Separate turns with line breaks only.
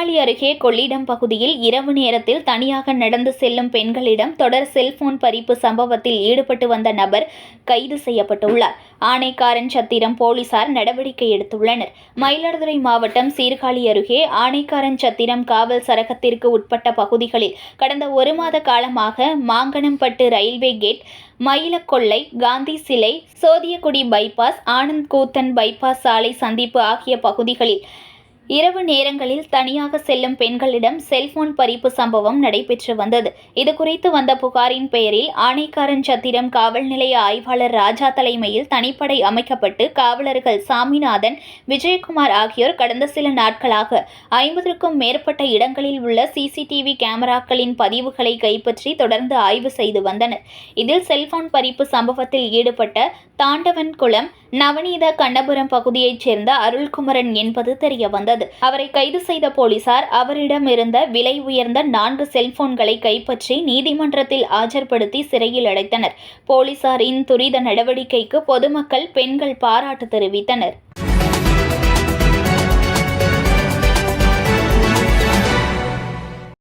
அருகே கொள்ளிடம் பகுதியில் இரவு நேரத்தில் தனியாக நடந்து செல்லும் பெண்களிடம் தொடர் செல்போன் பறிப்பு சம்பவத்தில் ஈடுபட்டு வந்த நபர் கைது செய்யப்பட்டுள்ளார். ஆனைக்காரன் சத்திரம் போலீசார் நடவடிக்கை எடுத்துள்ளனர். மயிலாடுதுறை மாவட்டம் சீர்காழி அருகே ஆனைக்காரன் சத்திரம் காவல் சரகத்திற்கு உட்பட்ட பகுதிகளில் கடந்த ஒரு மாத காலமாக மாங்கனம்பட்டு ரயில்வே கேட் மயிலக்கொள்ளை காந்தி சிலை சோதியக்குடி பைபாஸ் ஆனந்த் கூத்தன் பைபாஸ் சாலை சந்திப்பு ஆகிய பகுதிகளில் இரவு நேரங்களில் தனியாக செல்லும் பெண்களிடம் செல்போன் பறிப்பு சம்பவம் நடைபெற்று வந்தது. இதுகுறித்து வந்த புகாரின் பெயரில் ஆணைக்காரன் சத்திரம் காவல் நிலைய ஆய்வாளர் ராஜா தலைமையில் தனிப்படை அமைக்கப்பட்டு காவலர்கள் சாமிநாதன் விஜயகுமார் ஆகியோர் கடந்த சில நாட்களாக ஐம்பதற்கும் மேற்பட்ட இடங்களில் உள்ள சிசிடிவி கேமராக்களின் பதிவுகளை கைப்பற்றி தொடர்ந்து ஆய்வு செய்து வந்தனர். இதில் செல்போன் பறிப்பு சம்பவத்தில் ஈடுபட்ட தாண்டவன் குளம் நவநீத கண்ணபுரம் பகுதியைச் சேர்ந்த அருள்குமரன் என்பது தெரிய வந்தது அவரை கைது செய்த போலீசார் அவரிடம் இருந்த விலை உயர்ந்த நான்கு செல்போன்களை கைப்பற்றி நீதிமன்றத்தில் ஆஜர்படுத்தி சிறையில் அடைத்தனர். போலீசாரின் துரித நடவடிக்கைக்கு பொதுமக்கள் பெண்கள் பாராட்டு தெரிவித்தனர்.